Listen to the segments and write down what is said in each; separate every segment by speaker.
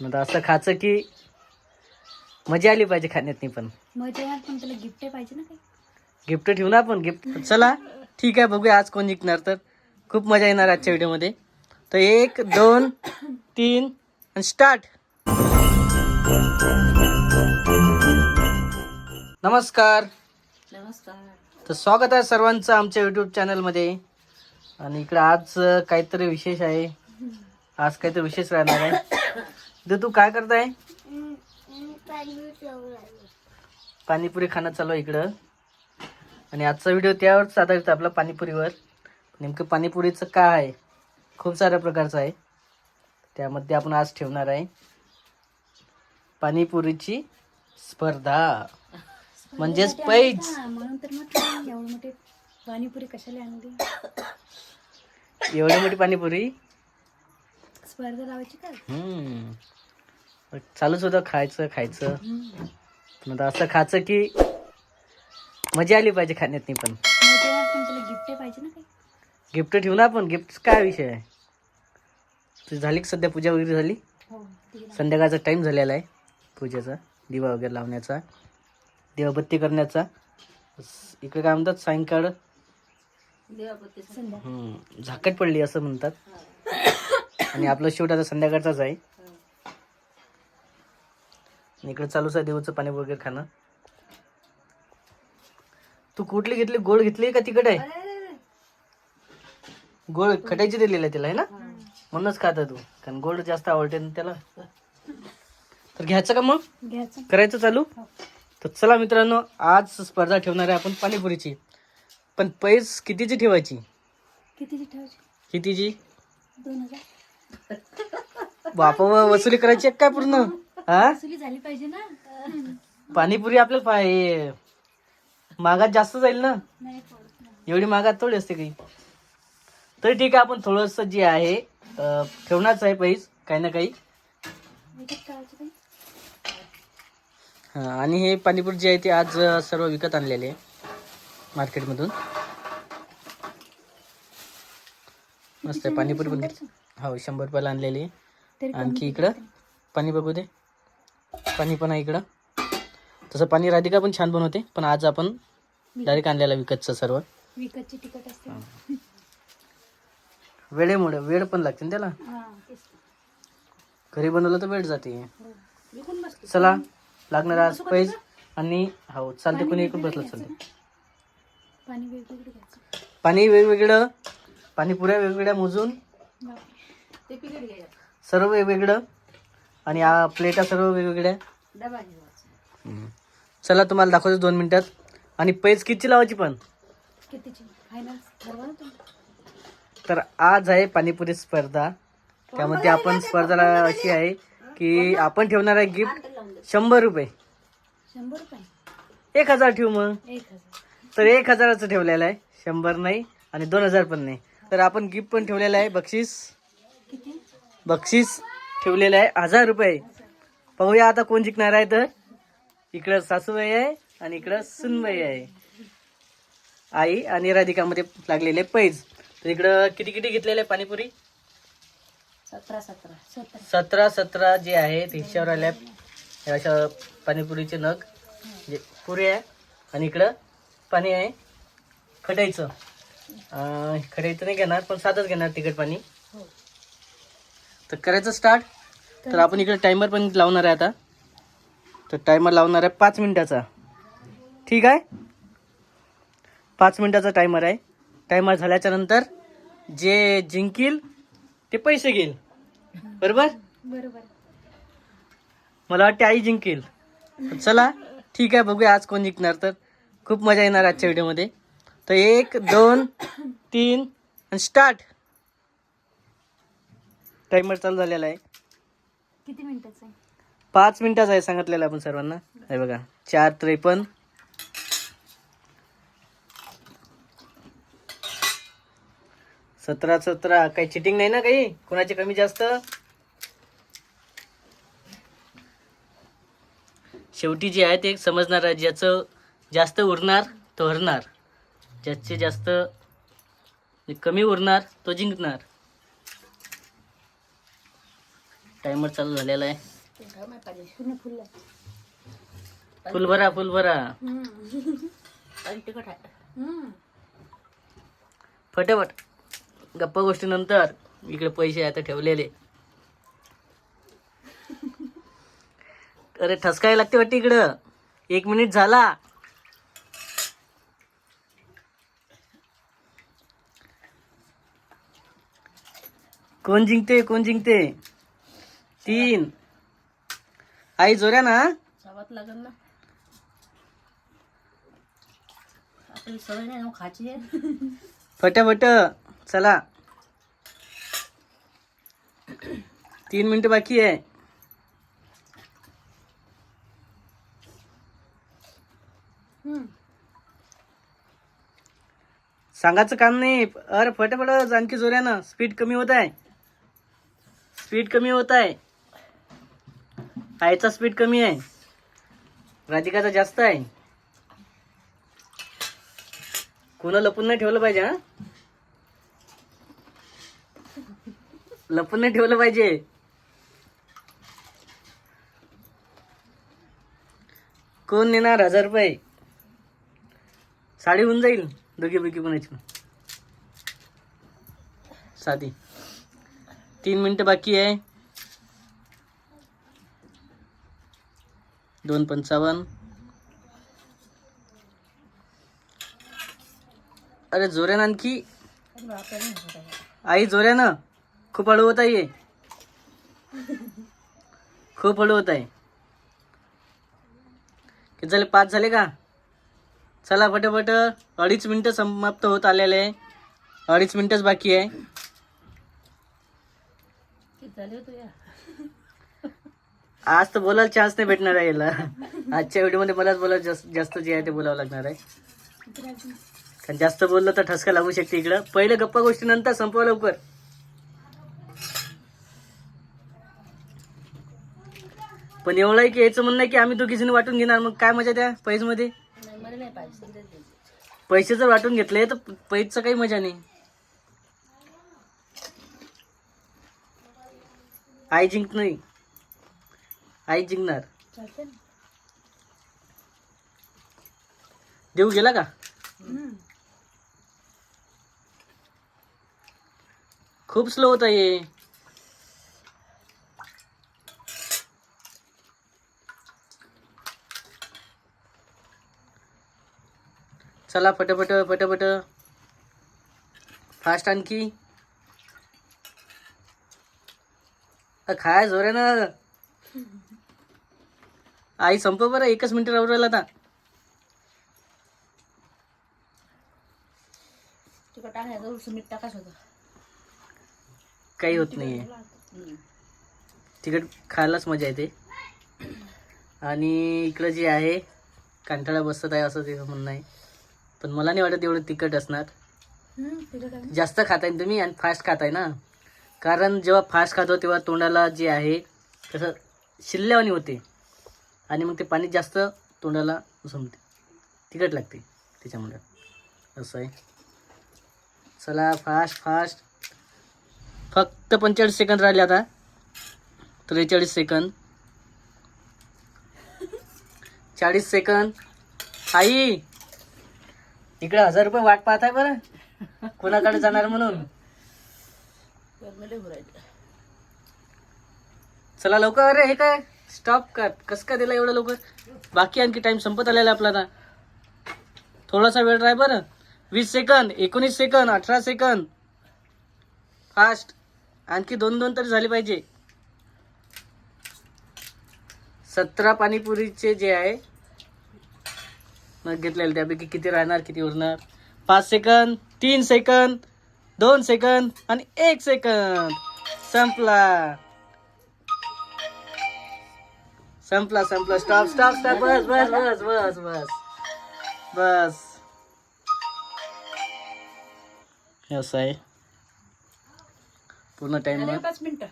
Speaker 1: पण आता असं खायचं की मजा आली पाहिजे खाण्यात पण.
Speaker 2: मजा येणार पण त्याला गिफ्ट पाहिजे ना काही?
Speaker 1: गिफ्ट ठेवू ना आपण गिफ्ट चला ठीक आहे बघूया आज कोण जिंकणार तर. खूप मजा येणार आजच्या व्हिडिओमध्ये. तर एक दोन तीन आणि स्टार्ट नमस्कार.
Speaker 2: नमस्कार.
Speaker 1: तर स्वागत आहे सर्वांचं आमच्या यूट्यूब चॅनलमध्ये आणि इकडं आज अं, काहीतरी विशेष आहे. आज काहीतरी विशेष राहणार आहे. तर तू काय करताय? पाणीपुरी खाणं चालू आहे इकडं. आणि आजचा व्हिडिओ त्यावरच आधारित आपला पाणीपुरीवर. नेमकं पाणीपुरीचं काय आहे? खूप साऱ्या प्रकारचं आहे. त्यामध्ये आपण आज ठेवणार आहे पाणीपुरीची स्पर्धा. म्हणजेच पैज
Speaker 2: म्हणून तर म्हटलं एवढं मोठे पाणीपुरी कशाला आणली?
Speaker 1: एवढी मोठी पाणीपुरी?
Speaker 2: स्पर्धा लावायची का?
Speaker 1: हम्म. चालूच होतं खायचं खायचं. पण आता असं खायचं की मजा आली पाहिजे खाण्यात पण.
Speaker 2: गिफ्ट पाहिजे ना
Speaker 1: गिफ्ट ठेवू ना आपण. गिफ्ट काय विषय आहे? तुझी झाली का सध्या पूजा वगैरे झाली?
Speaker 2: हो
Speaker 1: संध्याकाळचा टाईम झालेला आहे पूजेचा. दिवा वगैरे लावण्याचा. दिवाबत्ती करण्याचा. इकडे काय म्हणतात? सायंकाळ. झाकट पडली असं म्हणतात. आणि आपलं शेवट आता संध्याकाळचाच आहे. इकडे चालूच आहे देवाचं पाणी वगैरे खाणं. तू कुठली घेतली? गोड घेतली का तिकट आहे? गोड खटायची दिलेली आहे त्याला आहे ना? म्हणूनच खाता तू. कारण गोड जास्त आवडते ना त्याला. तर घ्यायचं का मग? करायचं चालू? तर चला मित्रांनो आज स्पर्धा ठेवणार आहे आपण पाणीपुरीची. पण पैस कितीची ठेवायची?
Speaker 2: कितीची ठेवायची?
Speaker 1: कितीची? बापा वसुली करायची काय पूर्ण? हा?
Speaker 2: वसुली झाली पाहिजे ना?
Speaker 1: पाणीपुरी आपल्याला पाय महागात जास्त जाईल ना?
Speaker 2: नाही पडत नाही.
Speaker 1: एवढी महागात थोडी असते काही. तरी ठीक आहे आपण थोडंसं जे आहे अं, ठेवणारच आहे पैस काही ना काही.
Speaker 2: विकत
Speaker 1: हा, आणि हे पाणीपुरी जे आहे ते आज अं, सर्व विकत आणलेले आहे मार्केटमधून. मस्त आहे पाणीपुरी पण घेतली हो शंभर रुपयाला आणलेली आहे.
Speaker 2: तरी
Speaker 1: आणखी इकडं. पाणी बघू दे. पाणी पण आहे इकडं. तसं पाणी राधिका पण छान बनवते पण आज आपण डायरेक्ट आणलेलं विकतचं सर्व.
Speaker 2: विकतची तिकट असते.
Speaker 1: वेळेमुळे वेळ पण लागते ना त्याला.
Speaker 2: हा
Speaker 1: घरी बनवलं तर वेळ जाते.
Speaker 2: हो. विकून बसतो
Speaker 1: चला लागणार आज पैज आणि हो चालते कोणी इकडून बसलं चालते.
Speaker 2: पाणी वेगवेगळं घ्यायचं.
Speaker 1: पाणी वेगवेगळं पाणीपुऱ्या वेगवेगळ्या मोजून
Speaker 2: बापरे. ते पिकट घ्यायचं.
Speaker 1: सर्व वेगवेगळं. आणि आ प्लेटा सर्व वेगवेगळ्या? चला तुम्हाला दाखवतो दोन मिनिटात. आणि पैज कितीची लावायची पण?
Speaker 2: कितीची? फायनल ठरवा ना तुम्ही.
Speaker 1: तर आज आहे पाणीपुरी स्पर्धा. त्यामध्ये आपण स्पर्धाला अशी आहे? की आपण ठेवणार आहे गिफ्ट शंभर रुपये.
Speaker 2: शंभर रुपये?
Speaker 1: एक हजार ठेवू मग.
Speaker 2: एक हजार.
Speaker 1: तर एक हजाराचं ठेवलेलं आहे. शंभर नाही आणि दोन हजार पण नाही. तर आपण गिफ्ट पण ठेवलेलं आहे. बक्षीस?
Speaker 2: किती?
Speaker 1: बक्षीस ठेवलेलं आहे. हजार रुपये. पाहूया आता कोण जिंकणार आहे तर. इकडं सासूबाई आहे आणि इकडं सुनबाई आहे. आई आणि राधिकामध्ये लागलेले पैज. तर इकडं किती किती घेतलेले आहे पाणीपुरी?
Speaker 2: सतरा सतरा. सतरा.
Speaker 1: सतरा जे आहेत हिशावर आल्या. अशा पाणीपुरीचे नग. जे पुरे आहे आणि इकडं पाणी आहे. खटायचं. खटायचं नाही घेणार पण साधंच घेणार तिखट पाणी. तर करायचं स्टार्ट तर आपण इकडे टायमर पण लावणार आहे आता. तर टायमर लावणार आहे पाच मिनिटाचा. ठीक आहे? पाच मिनिटाचा टायमर आहे. टायमर झाल्याच्यानंतर जे जिंकील ते पैसे घेईल. बरोबर?
Speaker 2: बरोबर.
Speaker 1: मला वाटते आई जिंकेल. चला ठीक आहे बघूया आज कोण जिंकणार. तर खूप मजा येणार आजच्या व्हिडिओमध्ये तर एक दोन तीन आणि स्टार्ट टायमर चालू झालेला आहे.
Speaker 2: किती मिनिटाचं आहे?
Speaker 1: पाच मिनिटाचा आहे सांगितलेलं आपण सर्वांना. हे बघा चार त्रेपन्न. सतरा सतरा काही चिटिंग नाही ना काही? कोणाची कमी जास्त? शेवटी जे आहे ते समजणार आहे ज्याचं जास्त उरणार तो हरणार. ज्याचे जास्त कमी उरणार तो जिंकणार. टायमर चालू झालेला आहे.
Speaker 2: फुल
Speaker 1: भरा फुल भरा फटाफट. गप्पा गोष्टी नंतर. इकडे पैसे आता ठेवलेले. अरे ठसकाय लागते वाटते इकडं. एक मिनिट झाला. कोण जिंकते कोण जिंकते तीन. आई जोऱ्या ना?
Speaker 2: चावत लागल ना. आपली सवय नाही ना खायची आहे.
Speaker 1: फटाफट चला. तीन मिनिटं बाकी आहे. सांगायचं काम नाही. अरे फटाफट आणखी जोऱ्यानं. स्पीड कमी होत आहे. स्पीड कमी होत आहे. आईचा स्पीड कमी आहे. राधिकाचा जास्त आहे. कोणा लपून नाही ठेवलं पाहिजे हा? लपून नाही ठेवलं पाहिजे. कोण नेणार? हजार रुपये. साडी होऊन जाईल. दोघी पण याची साधी. तीन मिनटं बाकी आहे. दोन पंचावन्न. अरे जोऱ्यानं आणखी. आई जोऱ्यानं खूप हळू होत आहे. खूप हळू होत आहे. किती झाले? पाच झाले का? चला फटाफट अडीच मिनटं समाप्त होत आलेले आहे. अडीच मिनटंच बाकी आहे.
Speaker 2: झाले
Speaker 1: आज तर बोलायला चान्स नाही भेटणार आहे याला. आजच्या व्हिडिओमध्ये मलाच बोलायला जास्त जे आहे ते बोलावं लागणार आहे. कारण जास्त बोललं तर ठसका लागू शकते इकडं. पहिले गप्पा गोष्टी नंतर संपवा लवकर. पण एवढं आहे की याचं म्हणणं आहे की आम्ही दोघीजणी वाटून घेणार. मग काय मजा त्या
Speaker 2: पैसमध्ये
Speaker 1: पैसे जर वाटून घेतले तर पैजचं काही मजा नाही. आई जिंक नाही आई जिंकणार.
Speaker 2: ना.
Speaker 1: देऊ गेला का? खूप स्लो होत आहे चला पटपट पटपट. फास्ट आणखी. खाय जोऱ्यानं आई संप बरं एकच मिनिट राहू राहिला आता. काही होत नाहीये. तिकट खायलाच मजा येते. आणि इकडं जे आहे कंटाळा बसत आहे असं ते म्हणणं आहे. पण मला नाही वाटत एवढं तिखट असणार. जास्त खाताय तुम्ही आणि फास्ट खाताय ना. कारण जेव्हा फास्ट खातो तेव्हा तोंडाला जे आहे तसं शिल्ल्यावानी होते. आणि मग ते पाणी जास्त तोंडाला जमते तिखट लागते त्याच्यामुळे. असं आहे. चला फास्ट फास्ट फक्त पंचेचाळीस सेकंद राहिले आता. त्रेचाळीस सेकंद चाळीस सेकंद आई! इकडे हजार रुपये वाट पाहत आहे बरं. कोणाकडे जाणार म्हणून? चला लवकर अरे हे काय? स्टॉप कर. कसं काय दिला एवढं लवकर? बाकी आणखी टाइम संपत आलेला आपला आता थोडासा वेळ राह बरं. वीस सेकंद एकोणीस सेकंद अठरा सेकंद फास्ट आणखी दोन दोन तरी झाले पाहिजे. सतरा पाणीपुरीचे जे आहे मग घेतलेले त्यापैकी किती राहणार किती उरणार? पाच सेकंद तीन सेकंद दोन सेकंद आणि एक सेकंद संपला. संपला संपला. स्टॉप स्टॉप स्टॉप बस बस बस बस बस. बस. हे असं आहे. पूर्ण टाइम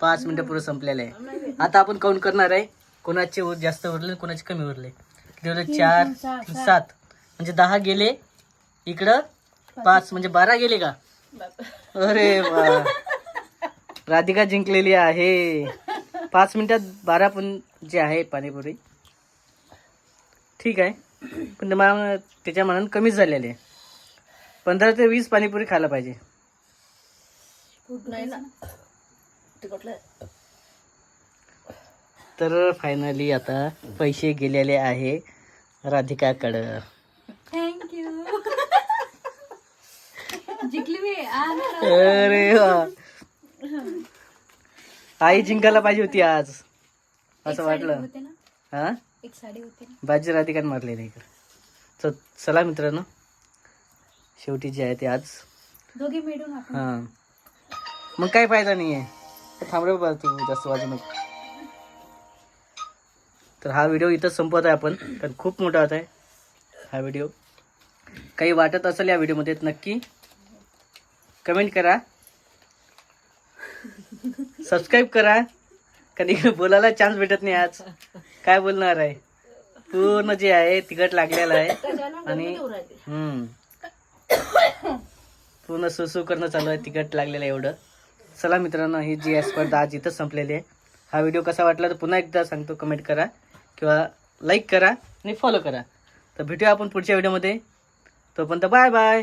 Speaker 2: पाच मिनिटं.
Speaker 1: पुढे संपलेले आहे. आता आपण काउंट करणार आहे. कोणाचे जास्त उरले कोणाचे कमी उरले. उरले? चार सात. म्हणजे दहा गेले. इकडं पाच. म्हणजे बारा गेले का? अरे राधिका जिंकलेली आहे. पाच मिनिटात बारा पण जे आहे पाणीपुरी. ठीक आहे. पण मला त्याच्या मनानं कमीच झालेले. आहे पंधरा ते वीस पाणीपुरी खायला पाहिजे. तर फायनली आता पैसे गेलेले आहे राधिकाकडं.
Speaker 2: थँक्यू जिंकली मी.
Speaker 1: अरे वा. आई जिंकायला पाहिजे होती आज. असं वाटलं. हा?
Speaker 2: एक साडी होते ना?
Speaker 1: बाजी राधिकाने मारले नाही इकडं. तर चला मित्रांनो. शेवटी जे आहे ते आज.
Speaker 2: दोघे मिळून
Speaker 1: हा. मग काय फायदा नाही आहे थांब रे बाबा तू जास्त वाजू नको. तर हा व्हिडिओ इथंच संपवत आहे आपण. कारण खूप मोठा होत आहे हा व्हिडिओ. काही वाटत असेल या व्हिडिओमध्ये नक्की कमेंट करा. सबस्क्राईब करा. कारण बोलायला चान्स भेटत नाही आज. काय बोलणार आहे? पूर्ण जे आहे तिखट लागलेलं आहे. आणि हम्म. पूर्ण सुसू करणं चालू आहे तिखट लागलेलं आहे एवढं. चला मित्रांनो ही जी आहे स्पर्धा आज इथं संपलेली आहे. हा व्हिडिओ कसा वाटला तर पुन्हा एकदा सांगतो कमेंट करा. किंवा लाईक करा आणि फॉलो करा. तर भेटूया आपण पुढच्या व्हिडिओमध्ये तोपर्यंत बाय बाय